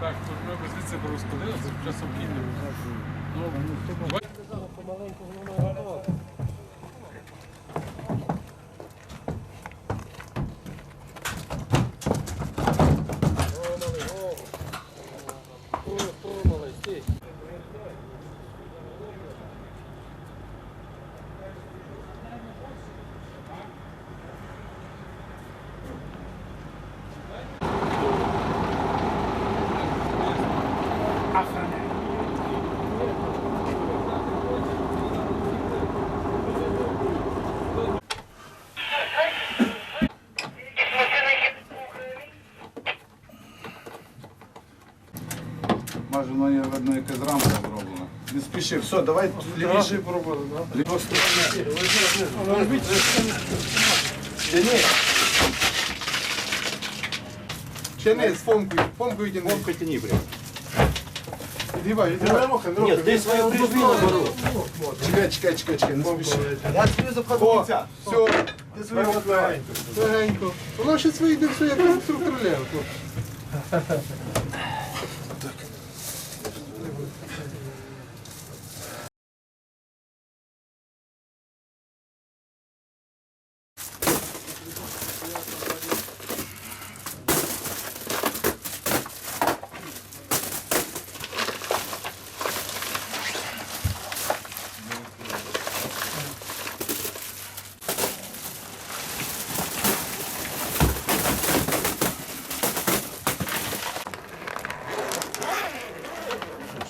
Так, то ми б звідси б розходилися, часом їдемо. Ну, Помаленьку воно готово. Може, воно є видно якась рамка зроблена. Не спіши, все, давай лівіше пробуємо. Ліво сторони. Тяни. Тяни з фомкою, фомкою тяни. Фомкою тяни, блядь. Відгибай, відгибай. Ні, ти свою половину беру. Чекай, чекай, чекай, чекай, не спіши. Я тобі запхав О, кінця. все, ти свою легенько. Легенько. Воно ще все, як конструктор Лего.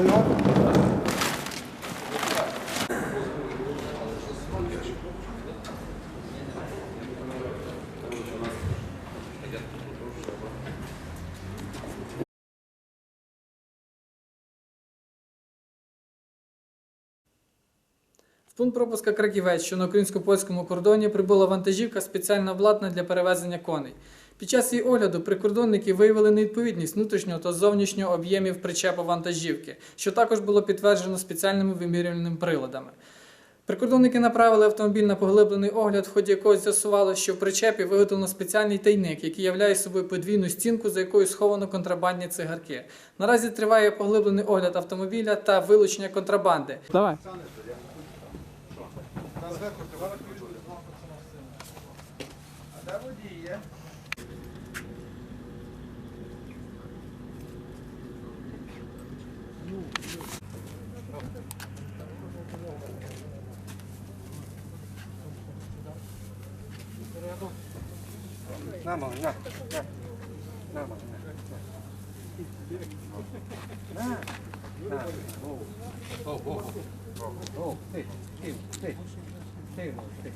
В пункт пропуска Краківець, що на українсько-польському кордоні, прибула вантажівка спеціально обладнана для перевезення коней. Під час її огляду прикордонники виявили невідповідність внутрішнього та зовнішнього об'ємів причепу вантажівки, що також було підтверджено спеціальними вимірювальними приладами. Прикордонники направили автомобіль на поглиблений огляд, в ході якого з'ясувало, що в причепі виготовлено спеціальний тайник, який являє собою подвійну стінку, за якою сховано контрабандні цигарки. Наразі триває поглиблений огляд автомобіля та вилучення контрабанди. Давай. На, мама, на, на. На, мама, на. На. На. О, о, о. О, ти, ти, ти. Ти, ти.